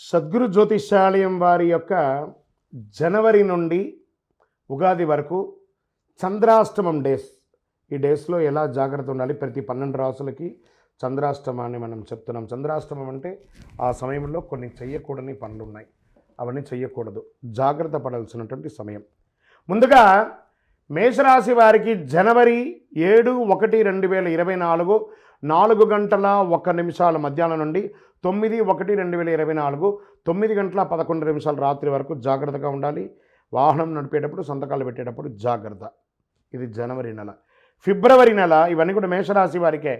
సద్గురు జ్యోతిషాలయం వారి యొక్క జనవరి నుండి ఉగాది వరకు చంద్రాష్టమం డేస్. ఈ డేస్లో ఎలా జాగ్రత్త ఉండాలి? ప్రతి పన్నెండు రాసులకి చంద్రాష్టమాన్ని మనం చెప్తున్నాం. చంద్రాష్టమం అంటే ఆ సమయంలో కొన్ని చేయకూడని పనులు ఉన్నాయి అవన్నీ చేయకూడదు జాగ్రత్త పడాల్సినటువంటి సమయం. ముందుగా మేషరాశి వారికి జనవరి ఏడు ఒకటి రెండు వేల ఇరవై నాలుగు నాలుగు గంటల ఒక్క నిమిషాల మధ్యాహ్నం నుండి తొమ్మిది ఒకటి రెండు వేల ఇరవై నాలుగు తొమ్మిది గంటల పదకొండు నిమిషాల రాత్రి వరకు జాగ్రత్తగా ఉండాలి. వాహనం నడిపేటప్పుడు సంతకాలు పెట్టేటప్పుడు జాగ్రత్త. ఇది జనవరి నెల. ఫిబ్రవరి నెల ఇవన్నీ కూడా మేషరాశి వారికే.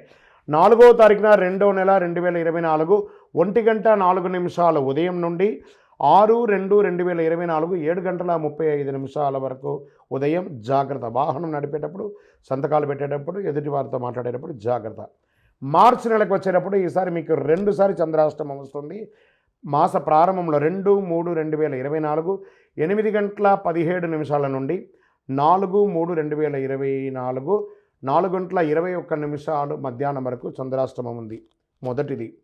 నాలుగో తారీఖున రెండో నెల రెండు వేల ఇరవై నాలుగు ఒంటి గంట నాలుగు నిమిషాల ఉదయం నుండి ఆరు రెండు రెండు వేల ఇరవై నాలుగు ఏడు గంటల ముప్పై ఐదు నిమిషాల వరకు ఉదయం జాగ్రత్త. వాహనం నడిపేటప్పుడు సంతకాలు పెట్టేటప్పుడు ఎదుటి వారితో మాట్లాడేటప్పుడు జాగ్రత్త. మార్చి నెలకు వచ్చేటప్పుడు ఈసారి మీకు రెండుసారి చంద్రాష్టమం వస్తుంది. మాస ప్రారంభంలో రెండు మూడు రెండు వేల ఇరవై నాలుగు ఎనిమిది గంటల పదిహేడు నిమిషాల నుండి నాలుగు మూడు రెండు వేల ఇరవై నాలుగు నాలుగు గంటల ఇరవై ఒక్క నిమిషాలు మధ్యాహ్నం వరకు చంద్రాష్టమం ఉంది. మొదటిది.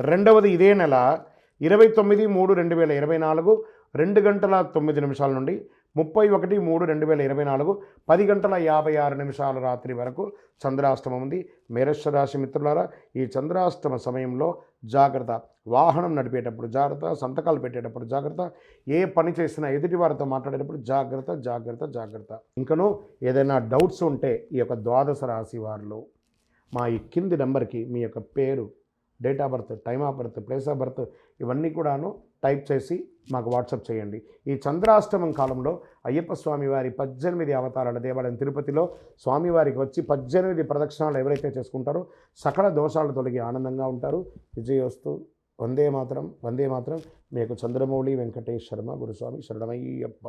రెండవది ఇదే నెల ఇరవై తొమ్మిది మూడు రెండు వేల ఇరవై నాలుగు రెండు గంటల తొమ్మిది నిమిషాల నుండి ముప్పై ఒకటి మూడు రెండు వేల ఇరవై నాలుగు పది గంటల యాభై ఆరు నిమిషాల రాత్రి వరకు చంద్రాష్టమం ఉంది. మేరస్వ రాశి మిత్రులారా ఈ చంద్రాష్టమ సమయంలో జాగ్రత్త. వాహనం నడిపేటప్పుడు జాగ్రత్త సంతకాలు పెట్టేటప్పుడు జాగ్రత్త. ఏ పని చేసినా ఎదుటి వారితో మాట్లాడేటప్పుడు జాగ్రత్త జాగ్రత్త జాగ్రత్త. ఇంకనూ ఏదైనా డౌట్స్ ఉంటే ఈ యొక్క ద్వాదశ రాశి వారిలో మా ఈ కింది నెంబర్కి మీ యొక్క పేరు date of birth time of birth place of birth ఇవన్నీ కూడాను టైప్ చేసి మాకు వాట్సాప్ చేయండి. ఈ చంద్రాష్టమం కాలంలో అయ్యప్ప స్వామి వారి పద్దెనిమిది అవతారాల దేవాలయం తిరుపతిలో స్వామివారికి వచ్చి పద్దెనిమిది ప్రదక్షిణాలు ఎవరైతే చేసుకుంటారో సకల దోషాలు తొలగి ఆనందంగా ఉంటారు. విజయోస్తు వందే మాత్రం వందే మాత్రం. మీకు చంద్రమౌళి వెంకటేష్ శర్మ గురుస్వామి శరణమయ్యప్ప.